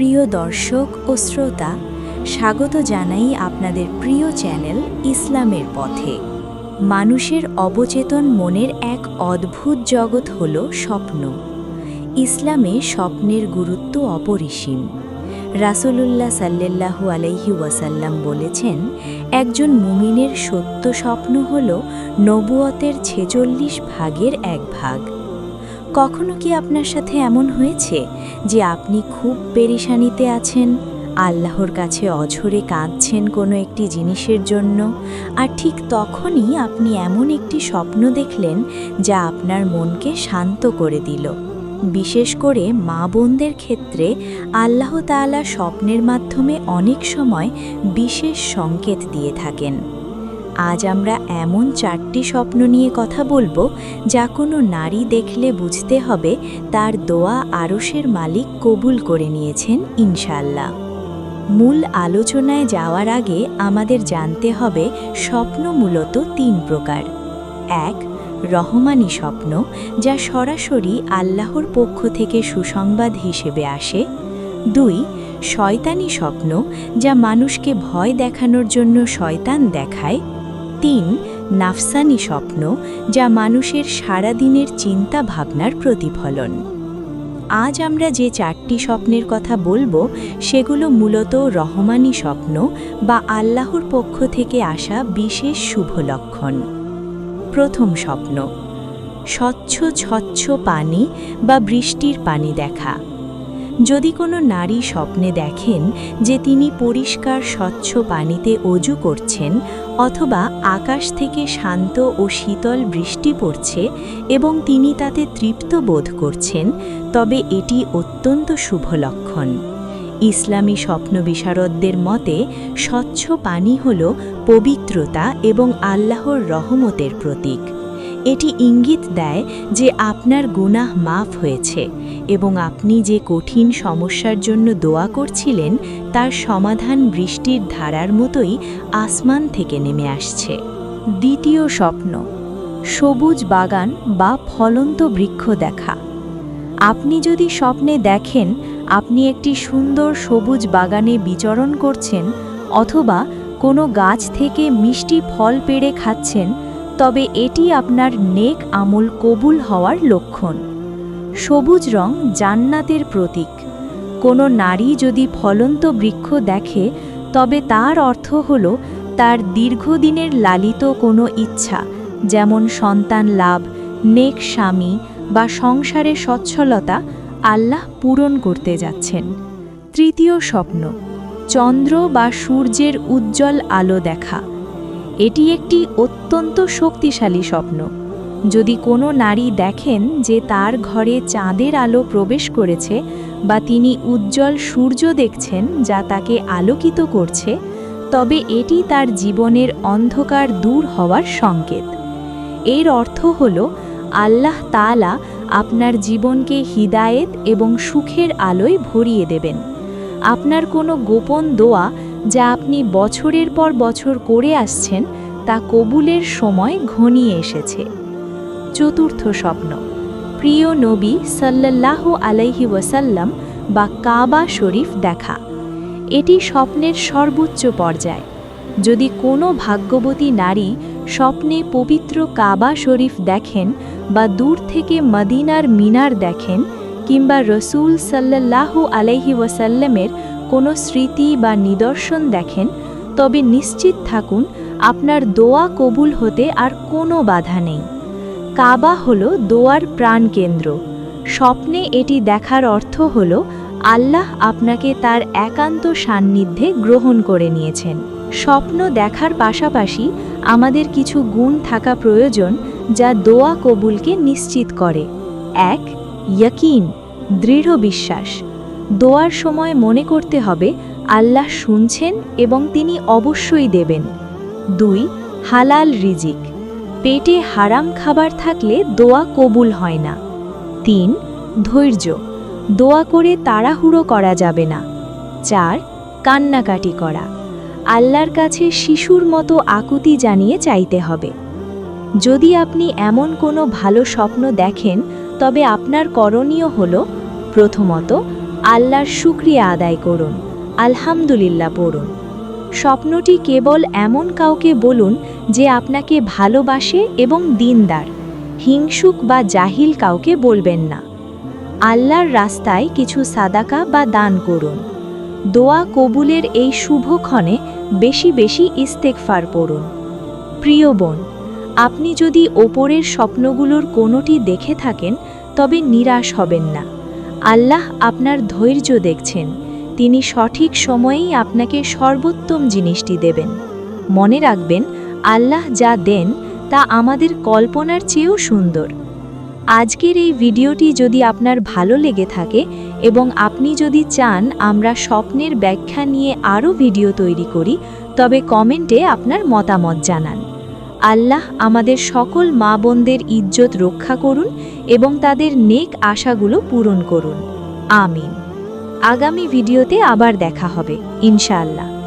প্রিয় দর্শক ও শ্রোতা, স্বাগত জানাই আপনাদের প্রিয় চ্যানেল ইসলামের পথে। মানুষের অবচেতন মনের এক অদ্ভুত জগৎ হল স্বপ্ন। ইসলামে স্বপ্নের গুরুত্ব অপরিসীম। রাসূলুল্লাহ সাল্লাল্লাহু আলাইহি ওয়াসাল্লাম বলেছেন, একজন মুমিনের সত্য স্বপ্ন হল নবুয়তের ছেচল্লিশ ভাগের এক ভাগ। কখনো কি আপনার সাথে এমন হয়েছে যে আপনি খুব পেরেশানিতে আছেন, আল্লাহর কাছে অঝরে কাঁদছেন কোনো একটি জিনিসের জন্য? আর ঠিক তখনই আপনি এমন একটি স্বপ্ন দেখলেন যা আপনার মনকে শান্ত করে দিল। বিশেষ করে মা বোনদের ক্ষেত্রে আল্লাহ তাআলা স্বপ্নের মাধ্যমে অনেক সময় বিশেষ সংকেত দিয়ে থাকেন। আজ আমরা এমন চারটি স্বপ্ন নিয়ে কথা বলব যা কোনো নারী দেখলে বুঝতে হবে তার দোয়া আরসের মালিক কবুল করে নিয়েছেন ইনশাল্লাহ মূল আলোচনায় যাওয়ার আগে আমাদের জানতে হবে স্বপ্ন মূলত তিন প্রকার। এক, রহমানি স্বপ্ন, যা সরাসরি আল্লাহর পক্ষ থেকে সুসংবাদ হিসেবে আসে। দুই, শয়তানি স্বপ্ন, যা মানুষকে ভয় দেখানোর জন্য শয়তান দেখায়। তিন নাফসানি স্বপ্ন, যা মানুষের সারাদিনের চিন্তা ভাবনার প্রতিফলন। আজ আমরা যে চারটি স্বপ্নের কথা বলব, সেগুলো মূলত রহমানি স্বপ্ন বা আল্লাহর পক্ষ থেকে আসা বিশেষ শুভ লক্ষণ। প্রথম স্বপ্ন, স্বচ্ছ স্বচ্ছ পানি বা বৃষ্টির পানি দেখা। যদি কোনো নারী স্বপ্নে দেখেন যে তিনি পরিষ্কার, স্বচ্ছ পানিতে অজু করছেন অথবা আকাশ থেকে শান্ত ও শীতল বৃষ্টি পড়ছে এবং তিনি তাতে তৃপ্ত বোধ করছেন, তবে এটি অত্যন্ত শুভ লক্ষণ। ইসলামী স্বপ্ন বিশারদদের মতে, স্বচ্ছ পানি হল পবিত্রতা এবং আল্লাহর রহমতের প্রতীক। এটি ইঙ্গিত দেয় যে আপনার গুনাহ মাফ হয়েছে এবং আপনি যে কঠিন সমস্যার জন্য দোয়া করছিলেন, তার সমাধান বৃষ্টির ধারার মতোই আসমান থেকে নেমে আসছে। দ্বিতীয় স্বপ্ন, সবুজ বাগান বা ফলন্ত বৃক্ষ দেখা। আপনি যদি স্বপ্নে দেখেন, আপনি একটি সুন্দর সবুজ বাগানে বিচরণ করছেন অথবা কোনো গাছ থেকে মিষ্টি ফল পেড়ে খাচ্ছেন তবে এটি আপনার নেক আমল কবুল হওয়ার লক্ষণ। সবুজ রং জান্নাতের প্রতীক। কোনো নারী যদি ফলন্ত বৃক্ষ দেখে, তবে তার অর্থ হল তার দীর্ঘদিনের লালিত কোনো ইচ্ছা, যেমন সন্তান লাভ, নেক স্বামী বা সংসারে সচ্ছলতা, আল্লাহ পূরণ করতে যাচ্ছেন। তৃতীয় স্বপ্ন, চন্দ্র বা সূর্যের উজ্জ্বল আলো দেখা। এটি একটি অত্যন্ত শক্তিশালী স্বপ্ন। যদি কোনো নারী দেখেন যে তার ঘরে চাঁদের আলো প্রবেশ করেছে বা তিনি উজ্জ্বল সূর্য দেখছেন যা তাকে আলোকিত করছে, তবে এটি তার জীবনের অন্ধকার দূর হওয়ার সংকেত। এর অর্থ হল, আল্লাহ তাআলা আপনার জীবনকে হিদায়েত এবং সুখের আলোয় ভরিয়ে দেবেন। আপনার কোনো গোপন দোয়া যা আপনি বছরের পর বছর করে আসছেন, তা কবুলের সময় ঘনিয়ে এসেছে। চতুর্থ স্বপ্ন, প্রিয় নবী সাল্লাল্লাহ আলাইহি ওয়াসাল্লাম বা কাবা শরীফ দেখা। এটি স্বপ্নের সর্বোচ্চ পর্যায়। যদি কোনো ভাগ্যবতী নারী স্বপ্নে পবিত্র কাবা শরীফ দেখেন বা দূর থেকে মদিনার মিনার দেখেন কিংবা রসুল সাল্লাল্লাহ আলাইহি ওয়াসাল্লামের কোনো স্মৃতি বা নিদর্শন দেখেন, তবে নিশ্চিত থাকুন আপনার দোয়া কবুল হতে আর কোনো বাধা নেই। কাবা হল দোয়ার প্রাণকেন্দ্র। স্বপ্নে এটি দেখার অর্থ হল আল্লাহ আপনাকে তার একান্ত সান্নিধ্যে গ্রহণ করে নিয়েছেন। স্বপ্ন দেখার পাশাপাশি আমাদের কিছু গুণ থাকা প্রয়োজন যা দোয়া কবুলকে নিশ্চিত করে। এক, ইয়কিন, দৃঢ় বিশ্বাস। দোয়ার সময় মনে করতে হবে, আল্লাহ শুনছেন এবং তিনি অবশ্যই দেবেন। দুই, হালাল রিজিক। পেটে হারাম খাবার থাকলে দোয়া কবুল হয় না। তিন, ধৈর্য। দোয়া করে তাড়াহুড়ো করা যাবে না। চার, কান্নাকাটি করা। আল্লাহর কাছে শিশুর মতো আকুতি জানিয়ে চাইতে হবে। যদি আপনি এমন কোনো ভালো স্বপ্ন দেখেন, তবে আপনার করণীয় হল, প্রথমত আল্লাহর শুক্রিয়া আদায় করুন, আলহামদুলিল্লাহ পড়ুন। স্বপ্নটি কেবল এমন কাউকে বলুন যে আপনাকে ভালোবাসে এবং দিনদার, হিংসুক বা জাহিল কাউকে বলবেন না। আল্লাহর রাস্তায় কিছু সাদাকা বা দান করুন। দোয়া কবুলের এই শুভক্ষণে বেশি বেশি ইস্তেকফার পড়ুন। প্রিয় বোন, আপনি যদি ওপরের স্বপ্নগুলোর কোনোটি দেখে থাকেন, তবে নিরাশ হবেন না। আল্লাহ আপনার ধৈর্য দেখছেন। তিনি সঠিক সময়েই আপনাকে সর্বোত্তম জিনিসটি দেবেন। মনে রাখবেন, আল্লাহ যা দেন, তা আমাদের কল্পনার চেয়েও সুন্দর। আজকের এই ভিডিওটি যদি আপনার ভালো লেগে থাকে এবং আপনি যদি চান আমরা স্বপ্নের ব্যাখ্যা নিয়ে আরও ভিডিও তৈরি করি, তবে কমেন্টে আপনার মতামত জানান। আল্লাহ আমাদের সকল মা বোনদের ইজ্জত রক্ষা করুন এবং তাদের নেক আশাগুলো পূরণ করুন। আমিন। আগামী ভিডিওতে আবার দেখা হবে, ইনশাআল্লাহ।